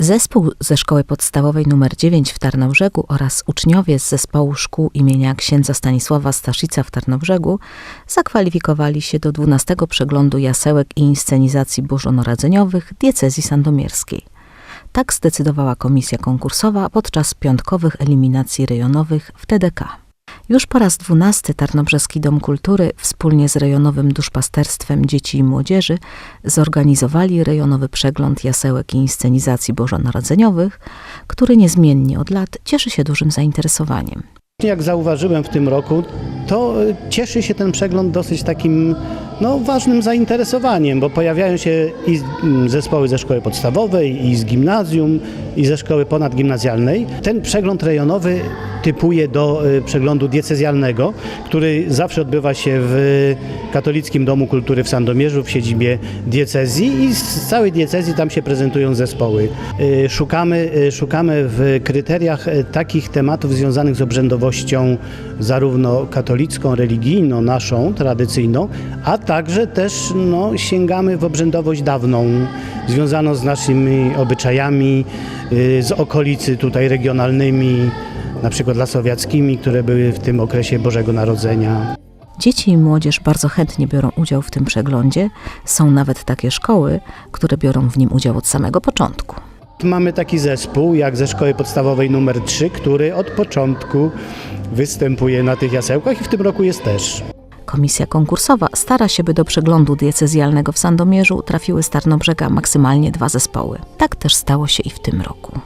Zespół ze szkoły podstawowej nr 9 w Tarnobrzegu oraz uczniowie z zespołu szkół imienia księdza Stanisława Staszica w Tarnobrzegu zakwalifikowali się do 12 przeglądu jasełek i inscenizacji bożonarodzeniowych diecezji sandomierskiej. Tak zdecydowała komisja konkursowa podczas piątkowych eliminacji rejonowych w TDK. Już po raz dwunasty Tarnobrzeski Dom Kultury wspólnie z rejonowym duszpasterstwem dzieci i młodzieży zorganizowali rejonowy przegląd jasełek i inscenizacji bożonarodzeniowych, który niezmiennie od lat cieszy się dużym zainteresowaniem. Jak zauważyłem w tym roku, to cieszy się ten przegląd dosyć takim no, ważnym zainteresowaniem, bo pojawiają się i zespoły ze szkoły podstawowej, i z gimnazjum, i ze szkoły ponadgimnazjalnej. Ten przegląd rejonowy typuje do e, przeglądu diecezjalnego, który zawsze odbywa się w Katolickim Domu Kultury w Sandomierzu, w siedzibie diecezji i z całej diecezji tam się prezentują zespoły. E, Szukamy, e, szukamy w kryteriach takich tematów związanych z obrzędowością zarówno katolicką, religijną, naszą, tradycyjną, a także też no, sięgamy w obrzędowość dawną, związaną z naszymi obyczajami, y, z okolicy tutaj regionalnymi, na przykład lasowiackimi, które były w tym okresie Bożego Narodzenia. Dzieci i młodzież bardzo chętnie biorą udział w tym przeglądzie. Są nawet takie szkoły, które biorą w nim udział od samego początku. Mamy taki zespół, jak ze szkoły podstawowej numer 3, który od początku występuje na tych jasełkach i w tym roku jest też. Komisja konkursowa stara się, by do przeglądu diecezjalnego w Sandomierzu trafiły z Tarnobrzega maksymalnie dwa zespoły. Tak też stało się i w tym roku.